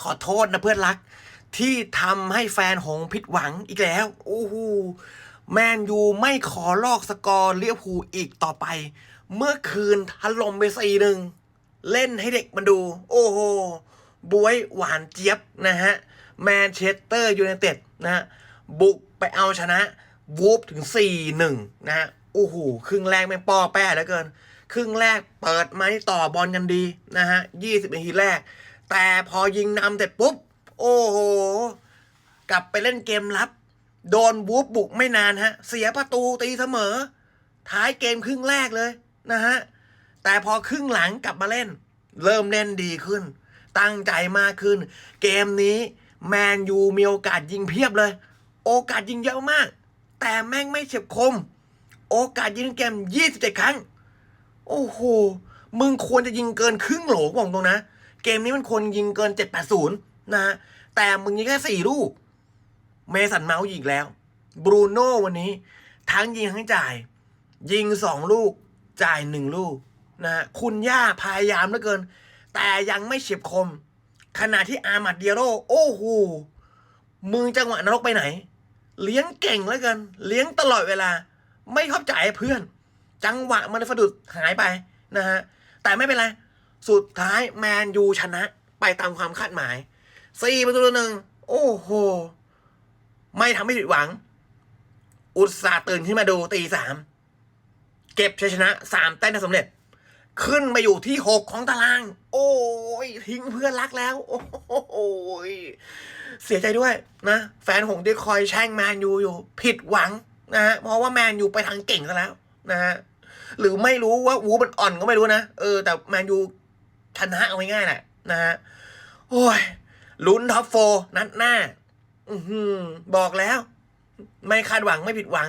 ขอโทษนะเพื่อนรัก ที่ทำให้แฟนหงผิดหวังอีกแล้ว โอ้โหแมนยูไม่ขอลอกสกอร์เลี้ยวภูอีกต่อไป เมื่อคืนถล่มไปสี่หนึ่ง เล่นให้เด็กมันดู โอ้โหบวยหวานเจี๊ยบนะฮะ แมนเชสเตอร์ยูไนเต็ดนะฮะ บุกไปเอาชนะวูฟถึง 4-1 นะฮะ โอ้โห ครึ่งแรกแม่งป้อแป้เหลือเกิน ครึ่งแรกเปิดมาที่ต่อบอลกันดีนะฮะ20นาทีแรก แต่พอยิงนำเสร็จปุ๊บ โอ้โห กลับไปเล่นเกมรับ โดนวูฟบุกไม่นานฮะ เสียประตูตีเสมอ ท้ายเกมครึ่งแรกเลยนะฮะ แต่พอครึ่งหลังกลับมาเล่น เริ่มเล่นดีขึ้น ตั้งใจมากขึ้น เกมนี้แมนยูมีโอกาสยิงเพียบเลย โอกาสยิงเยอะมาก แต่แม่งไม่เฉียบคม โอกาสยิงเกม 27 ครั้ง โอ้โห มึงควรจะยิงเกินครึ่งโหลบอกตรงนะ เกมนี้มันควรยิงเกิน780นะฮะแต่มึงยิงแค่4ลูก เมสันเมาส์ยิงแล้ว บรูโน่วันนี้ ทั้งยิงทั้งจ่าย ยิงสองลูก จ่ายหนึ่งลูกนะฮะคุณย่าพยายามเหลือเกิน แต่ยังไม่เฉียบคม ขณะที่อามัดเดียโรโอ้โหมึงจังหวะนรกไปไหน เลี้ยงเก่งเหลือเกิน เลี้ยงตลอดเวลา ไม่เข้าใจเพื่อน จังหวะมันสะดุดหายไปนะฮะแต่ไม่เป็นไร สุดท้ายแมนยูชนะไปตามความคาดหมายสี่ประตูหนึ่งโอ้โห ไม่ทำให้ผิดหวัง อุตส่าห์ตื่นขึ้นมาดูตีสามเก็บชัยชนะสามแต้มสำเร็จ ขึ้นมาอยู่ที่หกของตาราง โอ้ยทิ้งเพื่อนรักแล้ว โอ้ยเสียใจด้วยนะ แฟนหงส์ที่คอยแช่งแมนยูอยู่ ผิดหวังนะฮะเพราะว่าแมนยูไปทางเก่งซะแล้วนะฮะ หรือไม่รู้ว่าวูมันอ่อนก็ไม่รู้นะ เออ แต่แมนยูชนะเอาง่ายๆแหละนะฮะ โอ้ยลุ้นท็อปโฟร์นัดหน้า อือบอกแล้ว ไม่คาดหวังไม่ผิดหวัง